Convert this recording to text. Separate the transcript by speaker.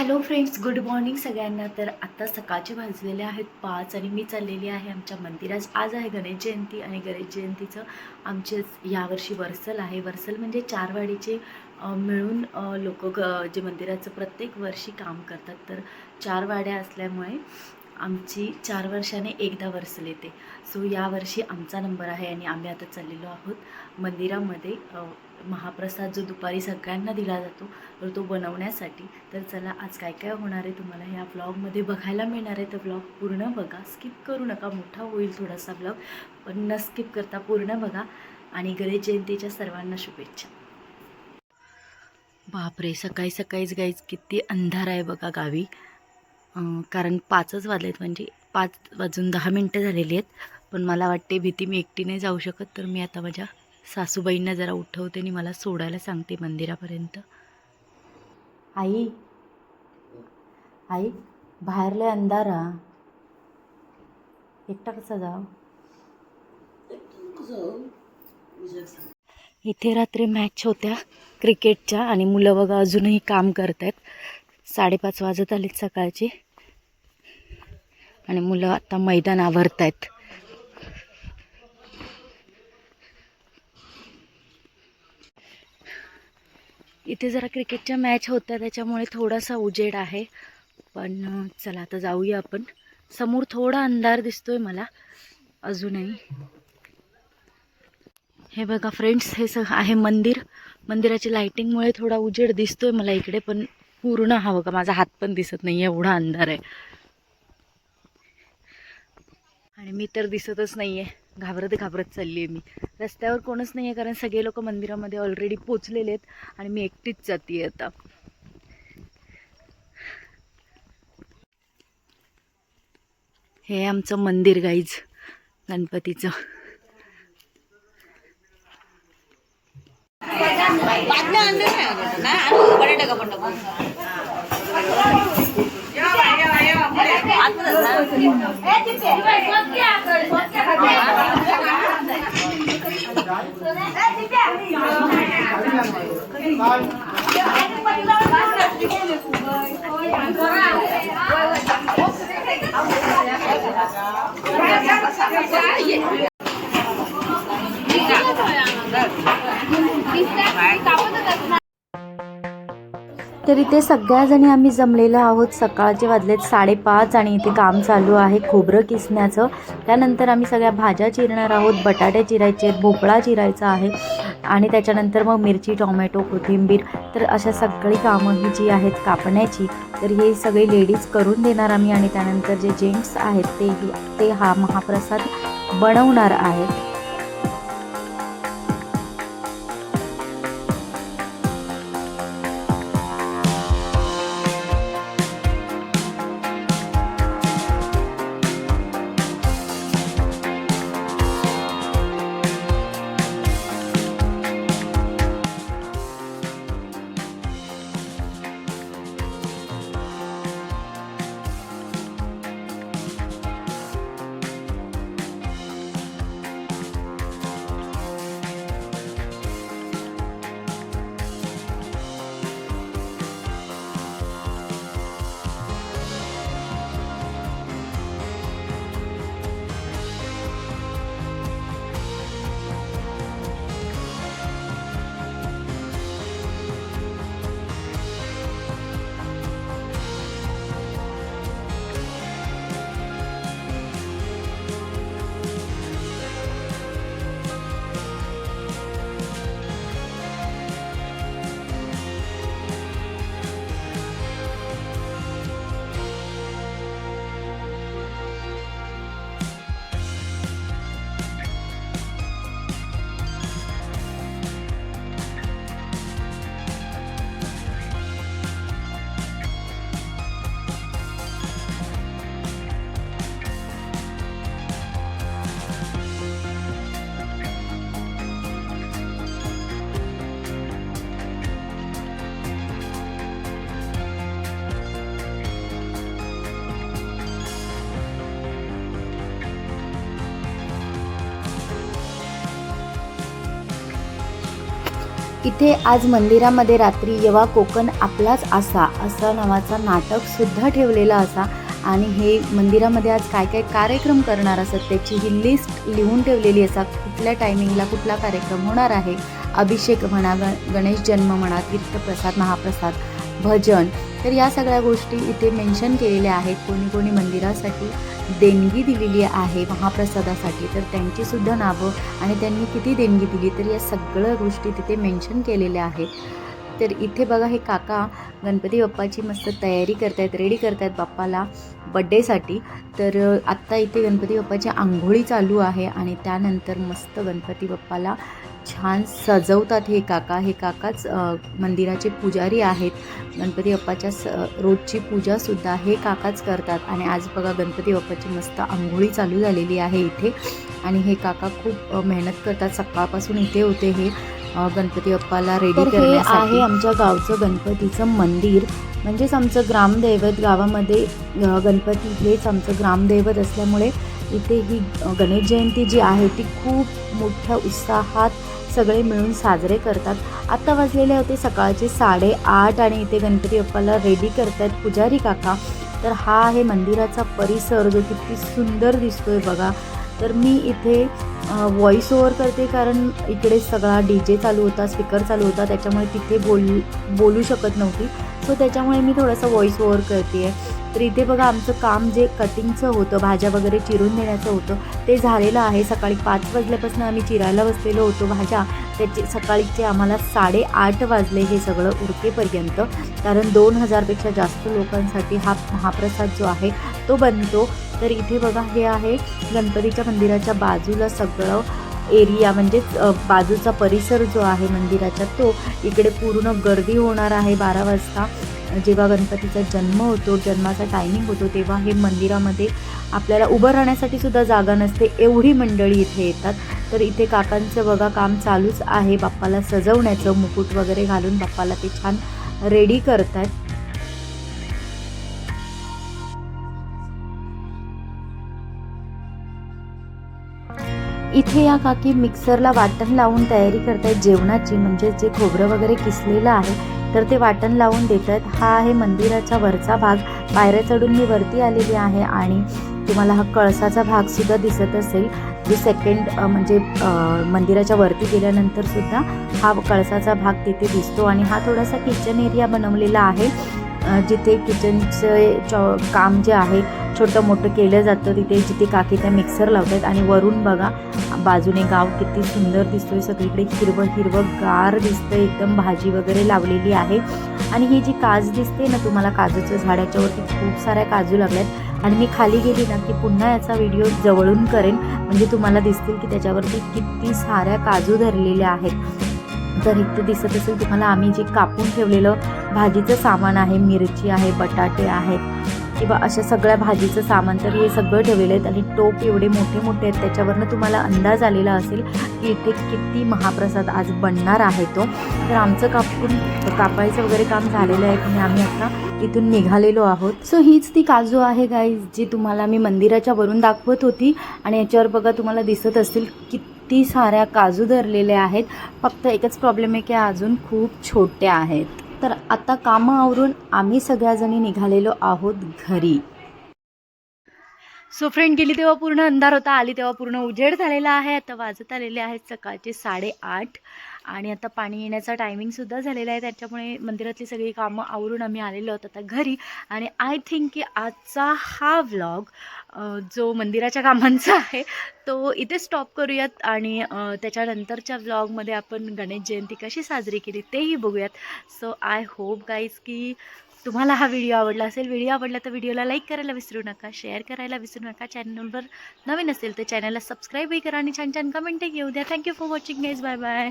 Speaker 1: Hello friends good morning सगळ्यांना. तर आत्ता सकाळचे भाजलेले आहेत पाच आणि मी चाललेली आहे आमच्या मंदिरात. आज आहे गणेश जयंती आणि गणेश जयंतीचं आमचे यावर्षी वर्सल आहे. वर्सल म्हणजे चारवाडीचे मिळून लोक ग जे मंदिराचं प्रत्येक वर्षी काम करतात. तर चार वाड्या असल्यामुळे आमची चार वर्षाने एकदा वर्सल येते सो यावर्षी आमचा नंबर आहे आणि आम्ही आता चाललेलो आहोत मंदिरामध्ये. महाप्रसाद जो दुपारी सगळ्यांना दिला जातो तर तो बनवण्यासाठी. तर चला आज काय काय होणार आहे तुम्हाला ह्या ब्लॉगमध्ये बघायला मिळणार आहे. तर ब्लॉग पूर्ण बघा. स्किप करू नका. मोठा होईल थोडासा ब्लॉग पण न स्किप करता पूर्ण बघा. आणि गणेश जयंतीच्या सर्वांना शुभेच्छा. बापरे! सकाळी सकाळीच गाईच किती अंधार आहे बघा गावी. कारण पाचच वाजलेत म्हणजे पाच वाजून दहा मिनटं झालेली आहेत. पण मला वाटते भीती मी एकटी नाही जाऊ शकत तर मी आता माझ्या सासूबाईंना जरा उठवते आणि मला सोडायला सांगते मंदिरापर्यंत. आई आई बाहेरले अंधारा. एकटा कसा जाव इथे रात्री मॅच होत्या क्रिकेटच्या आणि मुलं बघा अजूनही काम करत आहेत साडेपाच वाजत आलेत सकाळची. आणि मुलं आता मैदान आवरत आहेत इथे जरा क्रिकेटच्या मॅच होत्या त्याच्यामुळे थोडासा उजेड आहे. पण चला आता जाऊया आपण. समोर थोडा अंधार दिसतोय मला. अजूनही. हे बघा फ्रेंड्स हे स आहे मंदिर. मंदिराच्या लाईटिंगमुळे थोडा उजेड दिसतोय मला इकडे पण पूर्ण हा बघा माझा हात पण दिसत नाही एवढा अंधार आहे. आणि मी तर दिसतच नाही आहे घाबरत घाबरत चालली आहे मी. रस्त्यावर कोणच नाही आहे कारण सगळे लोक मंदिरामध्ये ऑलरेडी पोचलेले आहेत आणि मी एकटीच जाते आता. हे आमचं मंदिर गाईज गणपतीचं.
Speaker 2: बातम्या आणले नाही अगं ना
Speaker 1: तर इथे सगळ्याजणी आम्ही जमलेलो आहोत. सकाळचे वाजलेत साडेपाच आणि इथे काम चालू आहे खोबरं किसण्याचं. त्यानंतर आम्ही सगळ्या भाज्या चिरणार आहोत. बटाटे चिरायचे आहेत भोपळा चिरायचा आहे आणि त्याच्यानंतर मग मिरची टोमॅटो कोथिंबीर. तर अशा सगळी कामं ही जी आहेत कापण्याची तर हे सगळे लेडीज करून देणार आम्ही आणि त्यानंतर जे जेंट्स आहेत ते ते हा महाप्रसाद बनवणार आहेत. इथे आज मंदिरामध्ये रात्री येवा कोकण आपलाच असा असा नावाचा नाटक सुद्धा ठेवलेला असा. आणि हे मंदिरामध्ये आज काय काय कार्यक्रम करणार असत त्याची ही लिस्ट लिहून ठेवलेली असा. कुठल्या टायमिंगला कुठला कार्यक्रम होणार आहे? अभिषेक म्हणा ग गणेश जन्म म्हणा तीर्थप्रसाद महाप्रसाद भजन तर या सगळ्या गोष्टी इथे मेन्शन केलेल्या आहेत. कोणी कोणी मंदिरासाठी देणगी दिलेली आहे महाप्रसादासाठी तर त्यांचीसुद्धा नावं आणि त्यांनी किती देणगी दिली तर या सगळ्या गोष्टी तिथे मेन्शन केलेल्या आहेत. तर इथे बघा हे काका गणपती बाप्पाची मस्त तयारी करतायत रेडी करतायत बाप्पाला बड्डेसाठी तर आत्ता इथे गणपती बाप्पाची आंघोळी चालू आहे आणि त्यानंतर मस्त गणपती बाप्पाला छान सजवतात हे काका. हे काकाच मंदिराचे पुजारी आहेत. गणपती बाप्पाच्या स रोजची पूजासुद्धा हे काकाच करतात. आणि आज बघा गणपती बाप्पाची मस्त आंघोळी चालू झालेली आहे इथे. आणि हे काका खूप मेहनत करतात. सकाळपासून इथे होते हे गणपती बाप्पाला रेडी करण्यासाठी आहे आमच्या गावचं गणपतीचं मंदिर. म्हणजेच आमचं ग्रामदैवत गावामध्ये गणपती हेच आमचं ग्रामदैवत असल्यामुळे इथे ही गणेश जयंती जी आहे ती खूप मोठ्या उत्साहात सगळे मिळून साजरे करतात. आत्ता वाजलेले होते सकाळचे साडेआठ आणि इथे गणपती बाप्पाला रेडी करतायत पुजारी काका. तर हा आहे मंदिराचा परिसर जो किती सुंदर दिसतोय बघा. तर मी इथे व्हॉइस ओव्हर करते कारण इकडे सगळा डी जे चालू होता स्पीकर चालू होता त्याच्यामुळे तिथे बोल बोलू शकत नव्हती. सो त्याच्यामुळे मी थोडासा व्हॉइस ओव्हर करते आहे तर इथे बघा आमचं काम जे कटिंगचं होतं भाज्या वगैरे चिरून देण्याचं होतं ते झालेलं आहे. सकाळी पाच वाजल्यापासून आम्ही चिरायला बसलेलो होतो भाज्या. त्याचे सकाळीचे आम्हाला साडेआठ वाजले हे सगळं उरकेपर्यंत. कारण दोन हजारपेक्षा जास्त लोकांसाठी हा महाप्रसाद जो आहे तो बनतो. तर इथे बघा हे आहे गणपतीच्या मंदिराच्या बाजूला सगळं एरिया म्हणजेच बाजूचा परिसर जो आहे मंदिराचा तो इकडे पूर्ण गर्दी होणार आहे बारा वाजता. जेव्हा गणपतीचा जन्म होतो जन्माचा टायमिंग होतो तेव्हा हे मंदिरामध्ये आपल्याला उभं राहण्यासाठी सुद्धा जागा नसते एवढी मंडळी इथे येतात. तर इथे काकांचं बघा काम चालूच आहे. बाप्पाला सजवण्याचं मुकुट वगैरे घालून बाप्पाला ते छान रेडी करतात इथे या काकी मिक्सरला वाटण लावून तयारी करतायत जेवणाची म्हणजे जे खोबरं वगैरे किसलेलं आहे तर ते वाटण लावून देत आहेत हा आहे मंदिराचा वरचा भाग. पायऱ्या चढून मी वरती आलेली आहे आणि तुम्हाला हा कळसाचा भागसुद्धा दिसत असेल. जे सेकंड म्हणजे मंदिराच्या वरती गेल्यानंतर सुद्धा हा कळसाचा भाग तिथे दिसतो आणि हा थोडासा किचन एरिया बनवलेला आहे. जिथे किचनचं चॉ काम जे आहे छोटं मोठं केलं जातं तिथे जिथे काकी त्या मिक्सर लावतात आणि वरून बघा बाजूने गाव किती सुंदर दिसतोय. सगळीकडे हिरवं हिरवं गार दिसतंय. एकदम भाजी वगैरे लावलेली आहे. आणि ही जी काज दिसते ना तुम्हाला काजूचं झाडाच्यावरती खूप साऱ्या काजू लागल्यात. आणि मी खाली गेली ना की पुन्हा याचा व्हिडिओ जवळून करेन. म्हणजे तुम्हाला दिसतील की त्याच्यावरती किती साऱ्या काजू धरलेल्या आहेत. तर इथं दिसत असेल तुम्हाला आम्ही जे कापून ठेवलेलं भाजीचं सामान आहे मिरची आहे बटाटे आहेत किंवा अशा सगळ्या भाजीचं सामान. तर हे सगळं ठेवलेलं आहेत आणि टोप एवढे मोठे मोठे आहेत त्याच्यावरनं तुम्हाला अंदाज आलेला असेल की इथे किती महाप्रसाद आज बनणार आहे तो. तर आमचं कापून कापायचं वगैरे काम झालेलं आहे आणि आम्ही आता इथून निघालेलो आहोत. सो हीच ती काजू आहे गाईज जी तुम्हाला मी मंदिराच्या वरून दाखवत होती. आणि याच्यावर बघा तुम्हाला दिसत असतील किती साऱ्या काजू धरलेल्या आहेत. फक्त एकच प्रॉब्लेम आहे की अजून खूप छोट्या आहेत. तर आता कामं आवरून आम्ही सगळ्याजणी निघालेलो आहोत घरी. सो फ्रेंड गेली तेव्हा पूर्ण अंधार होता आली तेव्हा पूर्ण उजेड झालेला आहे. आता वाजत आलेले आहेत सकाळचे साडेआठ आणि आता पाणी येण्याचा टायमिंगसुद्धा झालेला आहे. त्याच्यामुळे मंदिरातली सगळी कामं आवरून आम्ही आलेलो आहोत आता घरी. आणि आय थिंक की आजचा हा व्लॉग जो मंदिराच्या कामांचा आहे तो इथे स्टॉप करूयात आणि त्याच्यानंतरच्या व्लॉगमध्ये आपण गणेश जयंती कशी साजरी केली तेही बघूयात. सो आय होप गाईज की तुम्हाला हा व्हिडिओ आवडला असेल. व्हिडिओ आवडला तर व्हिडिओला लाईक करायला विसरू नका शेअर करायला विसरू नका. चॅनलवर नवीन असेल तर चॅनलला सबस्क्राईबही करा आणि छान छान कमेंटही घेऊ द्या. Thank you for watching guys bye bye